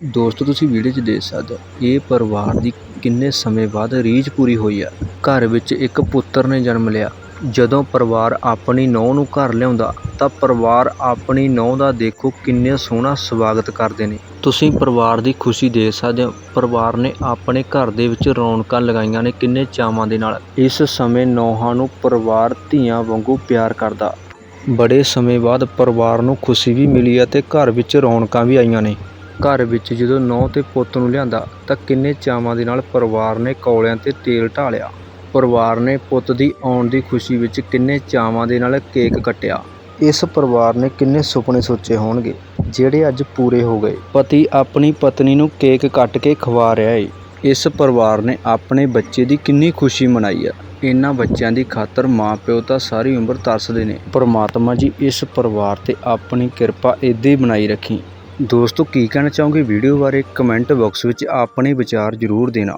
ਦੋਸਤੋ, ਤੁਸੀਂ ਵੀਡੀਓ 'ਚ ਦੇਖ ਸਕਦੇ ਹੋ, ਇਹ ਪਰਿਵਾਰ ਦੀ ਕਿੰਨੇ ਸਮੇਂ ਬਾਅਦ ਰੀਝ ਪੂਰੀ ਹੋਈ ਆ। ਘਰ ਵਿੱਚ ਇੱਕ ਪੁੱਤਰ ਨੇ ਜਨਮ ਲਿਆ। ਜਦੋਂ ਪਰਿਵਾਰ ਆਪਣੀ ਨੂੰਹ ਨੂੰ ਘਰ ਲਿਆਉਂਦਾ, ਤਾਂ ਪਰਿਵਾਰ ਆਪਣੀ ਨੂੰਹ ਦਾ ਦੇਖੋ ਕਿੰਨੇ ਸੋਹਣਾ ਸਵਾਗਤ ਕਰਦੇ ਨੇ। ਤੁਸੀਂ ਪਰਿਵਾਰ ਦੀ ਖੁਸ਼ੀ ਦੇਖ ਸਕਦੇ ਹੋ, ਪਰਿਵਾਰ ਨੇ ਆਪਣੇ ਘਰ ਦੇ ਵਿੱਚ ਰੌਣਕਾਂ ਲਗਾਈਆਂ ਨੇ ਕਿੰਨੇ ਚਾਵਾਂ ਦੇ ਨਾਲ। ਇਸ ਸਮੇਂ ਨੌਹਾਂ ਨੂੰ ਪਰਿਵਾਰ ਧੀਆਂ ਵਾਂਗੂ ਪਿਆਰ ਕਰਦਾ। ਬੜੇ ਸਮੇਂ ਬਾਅਦ ਪਰਿਵਾਰ ਨੂੰ ਖੁਸ਼ੀ ਵੀ ਮਿਲੀ ਅਤੇ ਘਰ ਵਿੱਚ ਰੌਣਕਾਂ ਵੀ ਆਈਆਂ ਨੇ। ਘਰ ਵਿੱਚ ਜਦੋਂ ਨੌਂ ਤੇ ਪੁੱਤ ਨੂੰ ਲਿਆਂਦਾ ਤਾਂ ਕਿੰਨੇ ਚਾਵਾਂ ਦੇ ਨਾਲ ਪਰਿਵਾਰ ਨੇ ਕੌਲਿਆਂ ਤੇ ਤੇਲ ਢਾਲਿਆ ਪਰਿਵਾਰ ਨੇ ਪੁੱਤ ਦੀ ਆਉਣ ਦੀ ਖੁਸ਼ੀ ਵਿੱਚ ਕਿੰਨੇ ਚਾਵਾਂ ਦੇ ਨਾਲ ਕੇਕ ਕੱਟਿਆ। ਇਸ ਪਰਿਵਾਰ ਨੇ ਕਿੰਨੇ ਸੁਪਨੇ ਸੋਚੇ ਹੋਣਗੇ, ਜਿਹੜੇ ਅੱਜ ਪੂਰੇ ਹੋ ਗਏ। ਪਤੀ ਆਪਣੀ ਪਤਨੀ ਨੂੰ ਕੇਕ ਕੱਟ ਕੇ ਖਵਾ ਰਿਹਾ ਏ। ਇਸ ਪਰਿਵਾਰ ਨੇ ਆਪਣੇ ਬੱਚੇ ਦੀ ਕਿੰਨੀ ਖੁਸ਼ੀ ਮਨਾਈ ਆ। ਇਹਨਾਂ ਬੱਚਿਆਂ ਦੀ ਖਾਤਰ ਮਾਂ ਪਿਓ ਤਾਂ ਸਾਰੀ ਉਮਰ ਤਰਸਦੇ ਨੇ। ਪਰਮਾਤਮਾ ਜੀ ਇਸ ਪਰਿਵਾਰ ਤੇ ਆਪਣੀ ਕਿਰਪਾ ਇੱਦਾਂ ਹੀ ਬਣਾਈ ਰੱਖੀ। ਦੋਸਤੋ ਕੀ ਕਹਿਣਾ ਚਾਹੋਗੇ ਵੀਡੀਓ ਬਾਰੇ? ਕਮੈਂਟ ਬਾਕਸ ਵਿੱਚ ਆਪਣੇ ਵਿਚਾਰ ਜ਼ਰੂਰ ਦੇਣਾ।